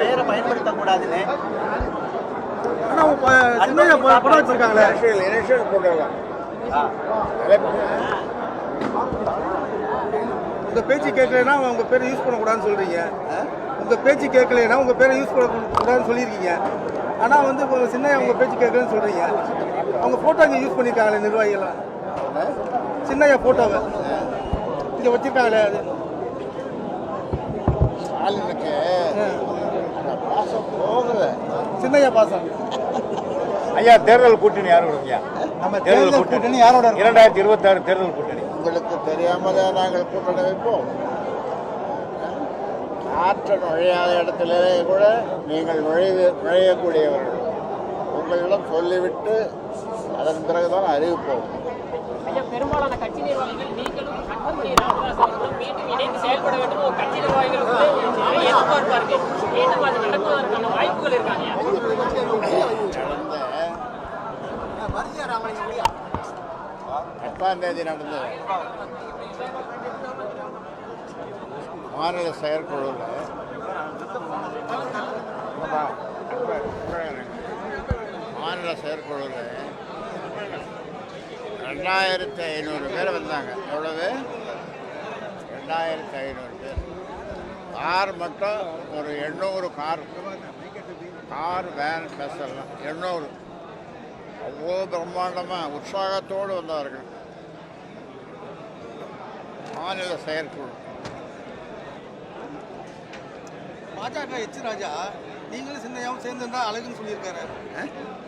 பெயரை பயன்படுத்தக்கூடாதுன்னு. படம் வச்சிருக்காங்களே. உங்க பேச்சு கேட்கலைன்னா உங்க பேரை யூஸ் பண்ணக்கூடாதுன்னு சொல்றீங்க. உங்க பேச்சு கேட்கலைன்னா உங்க பேரை யூஸ் பண்ணக்கூடாதுன்னு சொல்லியிருக்கீங்க. ஆனா வந்து சின்னையா உங்க பேச்சு கேட்கலன்னு சொல்றீங்க. அவங்க போட்டோ இங்க யூஸ் பண்ணிருக்காங்களே நிர்வாகிகள்லாம். சின்னையா போட்டோவை இங்க வச்சிருக்காங்களே அது. போகல சின்னையா பாசம் ஐயா தேர்தல் கூட்டணி யாரோட இருக்கியா? நம்ம தேர்தல் கூட்டணி. யாரோட இரண்டாயிரத்தி இருபத்தி ஆறு தேர்தல் கூட்டணி. உங்களுக்கு தெரியாமலே நாங்கள் கூட்டணி வைப்போம். ஆற்ற நுழையாத இடத்திலே கூட நீங்கள் நுழைவு நுழையக்கூடியவர்கள். உங்களிடம் சொல்லிவிட்டு அதன் பிறகுதான் அறிவிப்போம். ஐயா பெரும்பாலான கட்சி நிர்வாகிகள் நீங்களும் அன்புமணி ராமதாஸ் அவர்களும் மீண்டும் இணைந்து செயல்பட வேண்டும் ஒரு கட்சி நிர்வாகிகள் வந்து நிறைய எதிர்பார்ப்பா இருக்கு மீண்டும் தேதி நடந்தது மாநில செயற்குழுவில் மாநில செயற்குழுவில் ரெண்டாயிரத்தி ஐநூறு பேர் வந்தாங்க எவ்வளவு ரெண்டாயிரத்தி ஐநூறு பேர் கார் மட்டும் ஒரு எண்ணூறு கார். கார் வேன் பஸ் எல்லாம். எண்ணூறு. அவ்வளோ பிரம்மாண்டமாக உற்சாகத்தோடு வந்தார்கள் மாநில செயற்குழு. பாஜக எச் ராஜா நீங்களும் சின்னையாவும் சேர்ந்து இருந்தா அழகுன்னு சொல்லியிருக்காரு.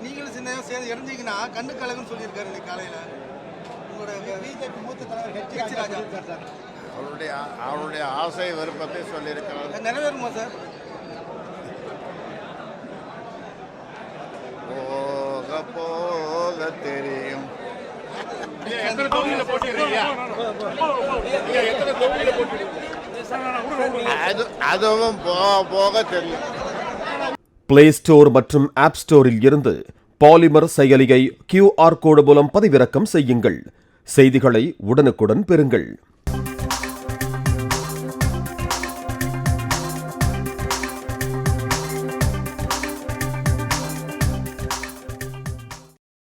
நீங்களும் சின்னையாவும் சேர்ந்து இறந்தீங்கன்னா கண்ணுக்கு அழகுன்னு சொல்லியிருக்காரு இன்னைக்கு காலையில. உங்களோட பிஜேபி மூத்த தலைவர் ஹெச் ராஜா. அவருடைய ஆசை விருப்பத்தை சொல்லியிருக்கிறார். நிறைவேறுமா சார்? போக போக தெரியும் அது அதுவும் போக போக தெரியும். பிளே ஸ்டோர் மற்றும் ஆப் ஸ்டோரில் இருந்து பாலிமர் செயலியை கியூஆர் கோடு மூலம் பதிவிறக்கம் செய்யுங்கள். செய்திகளை உடனுக்குடன் பெறுங்கள்.